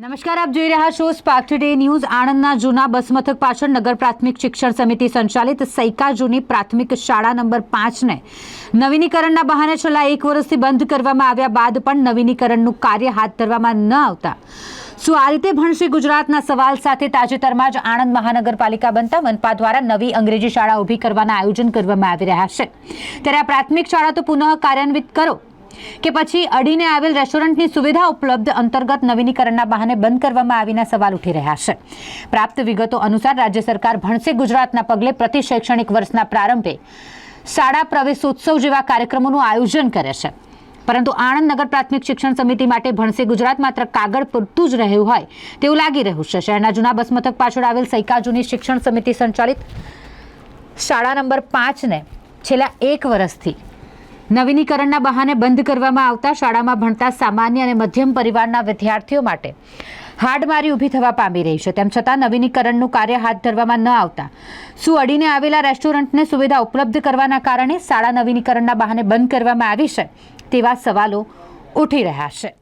નમસ્કાર, આપ જોઈ રહ્યા છો સ્પાર્ક ટુડે ન્યૂઝ આણંદના જૂના બસ મથક પાછળ નગર પ્રાથમિક શિક્ષણ સમિતિ સંચાલિત સૈકા જૂની પ્રાથમિક શાળા નંબર પાંચને નવીનીકરણના બહાને છેલ્લા એક વર્ષથી બંધ કરવામાં આવ્યા બાદ પણ નવીનીકરણનું કાર્ય હાથ ધરવામાં ન આવતા. શું આ રીતે ભણશે ગુજરાતના સવાલ સાથે તાજેતરમાં જ આણંદ મહાનગરપાલિકા બનતા મનપા દ્વારા નવી અંગ્રેજી શાળા ઊભી કરવાના આયોજન કરવામાં આવી રહ્યા છે. ત્યારે આ પ્રાથમિક શાળા તો પુનઃ કાર્યાન્વિત કરો. કે પછી અડીને આવેલ રેસ્ટોરન્ટની સુવિધા ઉપલબ્ધ અંતર્ગત નવીનીકરણના બહાને બંધ કરવામાં આવીના સવાલ ઉઠી રહ્યા છે. પ્રાપ્ત વિગતો અનુસાર રાજ્ય સરકાર ભણશે ગુજરાતના પગલે પ્રતિ શૈક્ષણિક વર્ષના પ્રારંભે શાળા પ્રવેશોત્સવ જેવા કાર્યક્રમોનું આયોજન કરે છે. પરંતુ આણંદ નગર પ્રાથમિક શિક્ષણ સમિતિ માટે ભણશે ગુજરાત માત્ર કાગળ પૂરતું જ રહ્યું હોય તેવું લાગી રહ્યું છે. શહેરના જૂના બસ મથક પાછળ આવેલ સૈકાજુની શિક્ષણ સમિતિ સંચાલિત શાળા નંબર પાંચને છેલ્લા એક વર્ષથી નવીનીકરણના બહાને બંધ કરવામાં આવતા શાળામાં ભણતા સામાન્ય અને મધ્યમ પરિવારના વિદ્યાર્થીઓ માટે હાડમારી ઊભી થવા પામી રહી છે. તેમ છતાં નવીનીકરણનું કાર્ય હાથ ધરવામાં ન આવતા શું અડીને આવેલા રેસ્ટોરન્ટને સુવિધા ઉપલબ્ધ કરવાના કારણે શાળા નવીનીકરણના બહાને બંધ કરવામાં આવી છે તેવા સવાલો ઉઠી રહ્યા છે.